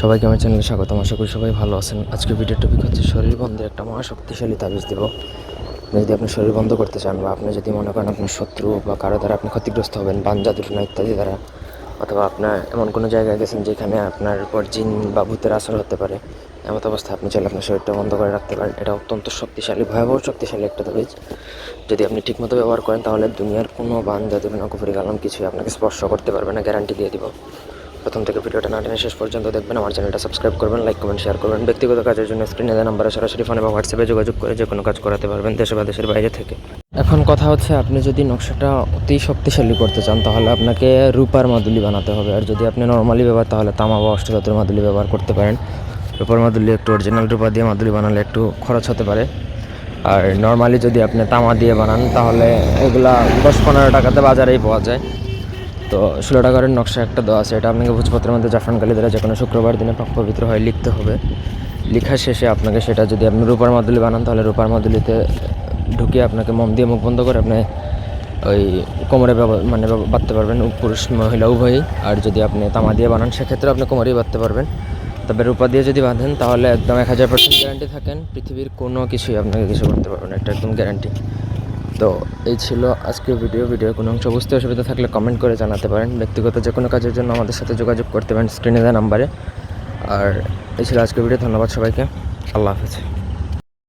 সবাইকে আমার চ্যানেলে স্বাগতম। আশা করি সবাই ভালো আছেন। আজকে ভিডিও টপিক হচ্ছে শরীর বন্ধে একটা মহাশক্তিশালী তাবিজ দেব। যদি আপনি শরীর বন্ধ করতে চান বা আপনি যদি মনে করেন আপনার শত্রু বা কারও দ্বারা আপনি ক্ষতিগ্রস্ত হবেন বাঞ্জা দুর্ঘটনা ইত্যাদি দ্বারা, অথবা আপনার এমন কোনো জায়গায় গেছেন যেখানে আপনার উপর জিন বা ভূতের আসর হতে পারে, এমত অবস্থায় আপনি চাইলে আপনার শরীরটা বন্ধ করে রাখতে পারেন। এটা অত্যন্ত শক্তিশালী, ভয়াবহ শক্তিশালী একটা তাবিজ। যদি আপনি ঠিকমতো ব্যবহার করেন, তাহলে দুনিয়ার কোনো বান জাদুর নকুফুরি কালাম কিছুই আপনাকে স্পর্শ করতে পারবে না গ্যারান্টি দিয়ে দিব। প্রথম থেকে ভিডিওটা না টেনে শেষ পর্যন্ত দেখবেন। আমার চ্যানেলটা সাবস্ক্রাইব করবেন লাইক কমেন্ট শেয়ার করবেন। ব্যক্তিগত কাজের জন্য স্ক্রিনে দেওয়া নাম্বারে সরাসরি ফোন এবং হোয়াটসঅ্যাপে যোগাযোগ করে যে কোনো কাজ করাতে পারবেন দেশে বা দেশের বাইরে থেকে। এখন কথা হচ্ছে আপনি যদি নকশাটা অতি শক্তিশালী করতে চান, তাহলে আপনাকে রূপার মাদুলি বানাতে হবে। আর যদি আপনি নর্মালি ব্যবহার, তাহলে তামা বা অষ্টধাতুর মাদুলি ব্যবহার করতে পারেন। রূপার মাদুলি একটু অরিজিনাল রূপা দিয়ে মাদুলি বানালে একটু খরচ হতে পারে। আর নর্মালি যদি আপনি তামা দিয়ে বানান, তাহলে এগুলা দশ পনেরো টাকাতে বাজারেই পাওয়া যায়। তো ষোলো টাকার নকশা একটা দেওয়া আছে। এটা আপনাকে ভোজপত্রের মধ্যে জাফরান কালি দ্বারা যে কোনো শুক্রবার দিনে পাক পবিত্র হয়ে লিখতে হবে। লেখার শেষে আপনাকে সেটা যদি আপনি রূপার মাদুলি বানান, তাহলে রূপার মাদুলিতে ঢুকিয়ে আপনাকে মোম দিয়ে মুখ বন্ধ করে আপনি ওই কোমরে মানে বাঁধতে পারবেন। পুরুষ, মহিলা, উভয়ই। আর যদি আপনি তামা দিয়ে বানান, সেক্ষেত্রে আপনি কোমরেই বাঁধতে পারবেন। তবে রূপা দিয়ে যদি বাঁধেন, তাহলে একদম এক হাজার পার্সেন্ট গ্যারান্টি থাকেন। পৃথিবীর কোনো কিছুই আপনাকে কিছু করতে পারবেন এটা একদম গ্যারান্টি তো এই ছিল আজকের ভিডিও ভিডিও কোনো অংশ বুঝতে অসুবিধা থাকলে কমেন্ট করে জানাতে পারেন। ব্যক্তিগত যে কোনো কাজের জন্য আমাদের সাথে যোগাযোগ করতে পারেন স্ক্রিনে দেওয়া নাম্বারে আর এই ছিল আজকের ভিডিও ধন্যবাদ সবাইকে। আল্লাহ হাফেজ।